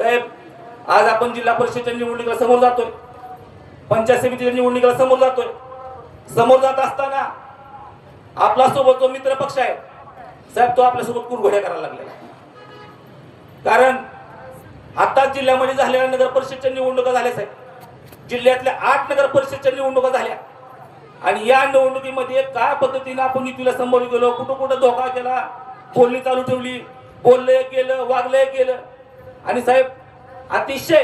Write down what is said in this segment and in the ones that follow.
साहेब आज आपण जिल्हा परिषदेच्या निवडणुकीला समोर जातोय. पंचायत समितीच्या निवडणुकीला समोर जातोय. समोर जात असताना आपला सोबत जो मित्र पक्ष आहे साहेब तो आपल्यासोबत कुरघोड्या करायला लागलेला कारण आताच जिल्ह्यामध्ये झालेल्या नगर परिषदच्या निवडणुका झाल्या साहेब. जिल्ह्यातल्या आठ नगर परिषदच्या निवडणुका झाल्या. आणि या निवडणुकीमध्ये काय पद्धतीने आपण युतीला समोर गेलो कुठं कुठं धोका केला बोलणी चालू ठेवली बोलले गेलं वागले गेलं आणि साहेब अतिशय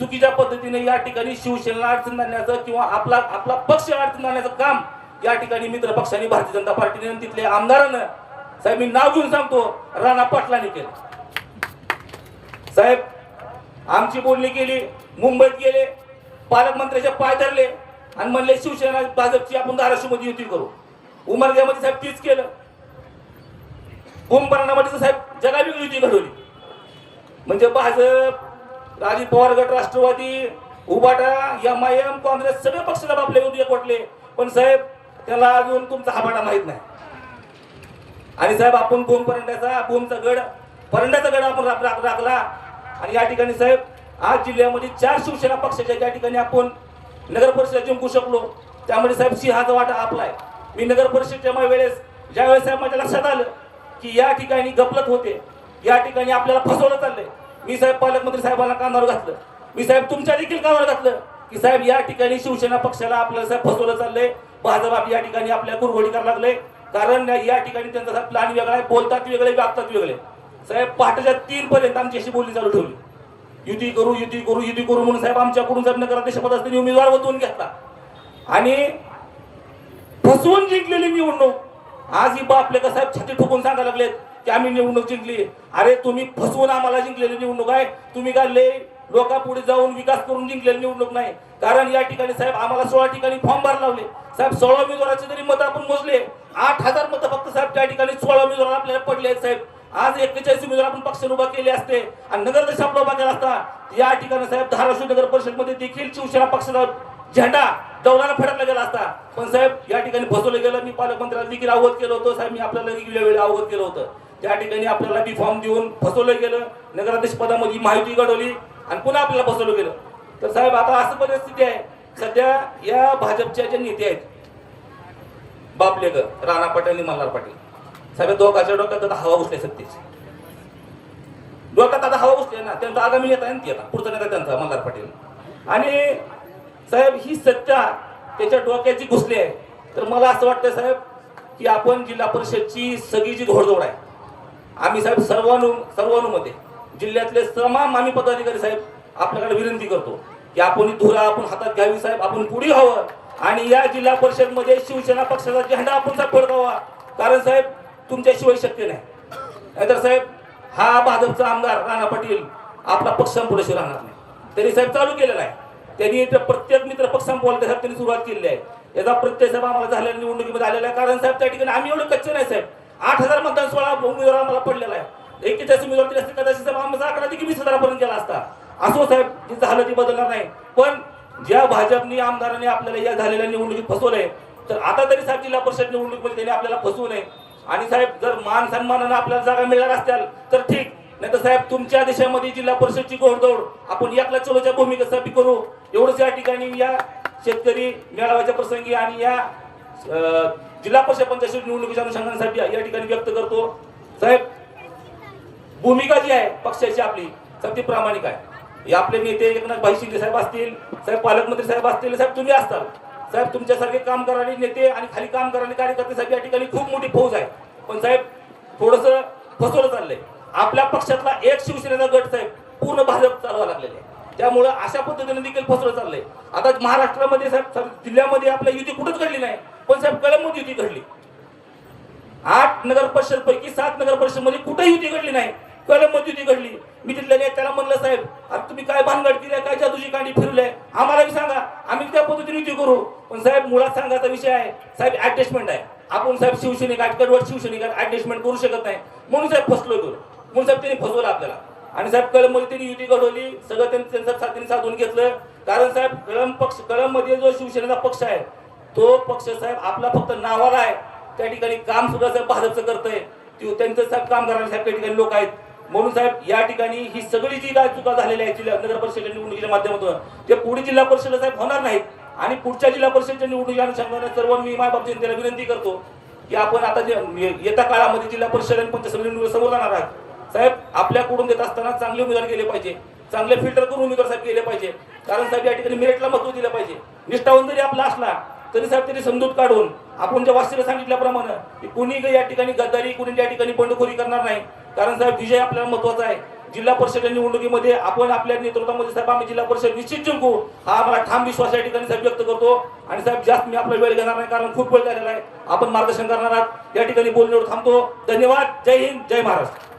चुकीच्या पद्धतीने या ठिकाणी शिवसेनेला अडचण आणण्याचं किंवा आपला आपला पक्ष अडचण आणण्याचं काम या ठिकाणी मित्र पक्षाने भारतीय जनता पार्टीने तिथले आमदारानं साहेब मी नाव घेऊन सांगतो राणा पाटलांनी केलं. साहेब आमची बोलणी केली मुंबईत गेले पालकमंत्र्याचे पाय धरले आणि म्हणले शिवसेना भाजपची आपण धाराशिवमध्ये युती करू. उमरग्यामध्ये साहेब तीच केलं. कुंभरणामध्ये साहेब जगावेगळी युती घडवली. म्हणजे भाजप राजीव पवार गट Rashtrawadi Ubatha M I M Congress सगळे पक्षाला आपले विरोधी वाटले पण साहेब त्याला अजून तुमचा हाबाडा माहीत नाही. आणि साहेब आपण भूम परंड्याचा भूमचा गड परंड्याचा गड आपण राखला. आणि या ठिकाणी साहेब आज जिल्ह्यामध्ये चार शिवसेना पक्षाच्या ज्या ठिकाणी आपण नगर परिषद जिंकू शकलो त्यामध्ये साहेब सिंहाचा वाटा आपला आहे. मी नगर परिषदच्या वेळेस ज्यावेळेस साहेब माझ्या लक्षात आलं की या ठिकाणी गपलत होते. या ठिकाणी आपल्याला फसवलं चाललंय. मी साहेब पालकमंत्री साहेबांना कानावर घातलं. मी साहेब तुमच्या देखील कानावर घातलं की साहेब या ठिकाणी शिवसेना पक्षाला आपल्याला साहेब फसवलं चाललंय. भाजप आप- या ठिकाणी आपल्या कुरघोडी करायला लागले कारण या ठिकाणी त्यांचा प्लॅन वेगळा आहे बोलतात वेगळे वागतात वेगळे. साहेब पहाटेच्या तीन पर्यंत आमची अशी बोलणी चालू ठेवली. युती करू युती करू युती करू म्हणून साहेब आमच्याकडून साहेब नगराध्यक्षपद पदासाठी उमेदवार वतवून घेतला. आणि फसवून जिंकलेली निवडणूक. आज ही बाप का साहेब छाती ठोकून सांगायला लागलेत. की आम्ही निवडणूक जिंकली. अरे तुम्ही फसवून आम्हाला जिंकलेली निवडणूक आहे. तुम्ही काय लय लोकांपुढे जाऊन विकास करून जिंकलेली निवडणूक नाही. कारण या ठिकाणी साहेब आम्हाला सोळा ठिकाणी फॉर्म भर लावले. साहेब सोळा उमेदवाराचे जरी मत आपण मोजले आठ हजार मतं फक्त साहेब त्या ठिकाणी सोळा उमेदवार आपल्याला पडले आहेत साहेब. आज एक्केचाळीस उमेदवार आपण पक्षाने उभा केले असते आणि नगरदेश आपला उभा केला असता या ठिकाणी साहेब धाराशिव नगर परिषदमध्ये देखील शिवसेना पक्षाचा झेंडा डौलाला फडकला गेला असता. पण साहेब या ठिकाणी फसवलं गेलं. मी पालकमंत्र्याला देखील अवगत केलं होतं. साहेब मी आपल्याला देखील वेळोवेळी अवगत केलं होतं. त्या ठिकाणी आपल्याला बी फॉर्म देऊन फसवलं गेलं. नगराध्यक्ष पदामध्ये माहिती घडवली आणि पुन्हा आपल्याला फसवलं गेलं. तर साहेब आता असं परिस्थिती आहे. सध्या या भाजपच्या ज्या नेते आहेत बापलेकर राणा पाटील आणि मल्हार पाटील. साहेब दोघाच्या डोक्यात आता हवा घुसली सत्तेची. डोक्यात आता हवा घुसली ना. त्यांचा आगामी नेता आहे ना ती आता. पुढचा नेता त्यांचा मल्हार पाटील. आणि साहेब ही सत्ता त्याच्या डोक्याची घुसली आहे. तर मला असं वाटतं साहेब की आपण जिल्हा परिषदची सगळी जी घोडदौड आहे आम्ही साहेब सर्वानु सर्वानुमध्ये जिल्ह्यातले तमाम आम्ही पदाधिकारी साहेब आपल्याकडे विनंती करतो की आपण ही धुरा आपण हातात घ्यावी साहेब आपण पुढे हवं आणि या जिल्हा परिषदमध्ये शिवसेना पक्षाचा झेंडा आपण साहेब फडकावा. कारण साहेब तुमच्याशिवाय शक्य नाही. नाहीतर साहेब हा भाजपचा आमदार राणा पाटील आपला पक्ष पुढेशी राहणार नाही. त्यांनी साहेब चालू केलेला आहे. त्यांनी प्रत्येक मित्र पक्ष साहेब त्यांनी सुरुवात केलेली आहे. याचा प्रत्येक साहेब आम्हाला झालेल्या निवडणुकीमध्ये आलेला आहे. कारण साहेब त्या ठिकाणी आम्ही एवढे कच्चे नाही साहेब. आठ हजार मतदान सोळा उमेदवार आम्हाला पडलेला आहे. एकेचाळीस उमेदवार दिले असते कदाचित साहेब आमचा आकडा देखील वीस हजारापर्यंत गेला असता. असो साहेब जे झालं ते बदलणार नाही. पण ज्या भाजपनी आमदारांनी आपल्याला या झालेल्या निवडणुकीत फसवलंय तर आता तरी साहेब जिल्हा परिषद निवडणुकीमध्ये त्यांनी आपल्याला फसवू नये. आणि साहेब जर मान सन्मानानं आपल्याला जागा मिळणार असत्याल तर ठीक. नाही तर साहेब तुमच्या देशामध्ये जिल्हा परिषदची घोडदौड आपण एकला चलोच्या भूमिकेसाठी करू. एवढंच या ठिकाणी या शेतकरी मेळाव्याच्या प्रसंगी आणि या जिल्हा परिषद पंचायत निवडणुकीच्या अनुषंगासाठी या ठिकाणी व्यक्त करतो. साहेब भूमिका जी आहे पक्षाची आपली साहेब ती प्रामाणिक आहे. हे आपले नेते एकनाथ भाई शिंदे साहेब असतील साहेब पालकमंत्री साहेब असतील साहेब तुम्ही असताल. साहेब तुमच्यासारखे काम करणारे नेते आणि खाली काम करणारे कार्यकर्ते साहेब या ठिकाणी खूप मोठी फौज आहे. पण साहेब थोडस फसवलं चाललंय. आपल्या पक्षातला एक शिवसेनेचा गट साहेब पूर्ण भाजप चालवा लागलेला आहे. त्यामुळं अशा पद्धतीने देखील फसवलं चाललंय. आता महाराष्ट्रामध्ये साहेब जिल्ह्यामध्ये आपल्या युती कुठंच घडली नाही पण साहेब कळममध्ये युती घडली. आठ नगर परिषद पैकी सात नगर परिषदमध्ये कुठेही युती घडली नाही कलम युती घडली. मी तिथल्या नेत्याला म्हणलं साहेब आता तुम्ही काय भानगड केली काय जादूची कांडी फिरले आम्हाला बी सांगा आम्ही त्या पद्धतीने युती करू. पण साहेब मुळात सांगायचा विषय आहे साहेब ऍडजस्टमेंट आहे. आपण साहेब शिवसैनिक कडवट शिवसैनिक ऍडजस्टमेंट करू शकत नाही. म्हणून साहेब फसलो म्हणून साहेब त्यांनी फसवलं आपल्याला. आणि साहेब कलममध्ये त्यांनी युती घडवली. सगळं त्यांनी त्यांचं साथीने साधून घेतलं. कारण साहेब कळम पक्ष कलममध्ये जो शिवसेनेचा पक्ष आहे तो पक्ष साहेब आपला फक्त नावाला आहे. त्या ठिकाणी काम सुद्धा साहेब भाजपचं करतंय. त्यांचं साहेब काम करायला साहेब त्या ठिकाणी लोक आहेत. म्हणून साहेब या ठिकाणी ही सगळी जी काय चुका झालेल्या आहेत जिल्हा नगर परिषदेच्या निवडणुकीच्या माध्यमातून ते पुढे जिल्हा परिषद साहेब होणार नाहीत. आणि पुढच्या जिल्हा परिषदेच्या निवडणुकीच्या अनुषंगाने सर्व मी मायबाप जनतेला विनंती करतो की आपण आता जे येत्या काळामध्ये जिल्हा परिषद आणि पंचायत समिती समोर जाणार आहात. आपल्याकडून देत असताना चांगले उमेदवार गेले पाहिजे. चांगले फिल्टर करून उमेदवार साहेब गेले पाहिजे. कारण साहेब या ठिकाणी मेरिटला महत्त्व दिलं पाहिजे. निष्ठावंत जरी आपला असला तरी साहेब तरी समजूत काढून आपण ज्या वास्तीला सांगितल्याप्रमाणे की कुणी काही या ठिकाणी गद्दारी कुणी या ठिकाणी बंडखोरी करणार नाही. कारण साहेब विजय आपल्याला महत्त्वाचा आहे. जिल्हा परिषद निवडणुकीमध्ये आपण आपल्या नेतृत्वामध्ये साहेब आम्ही जिल्हा परिषद निश्चित जिंकू. हा आम्हाला ठाम विश्वास या ठिकाणी साहेब व्यक्त करतो. आणि साहेब जास्त मी आपला वेळ घेणार नाही कारण खूप वेळ झालेला आहे. आपण मार्गदर्शन करणार आहात. या ठिकाणी बोलण्यावर थांबतो. धन्यवाद. जय हिंद. जय महाराष्ट्र.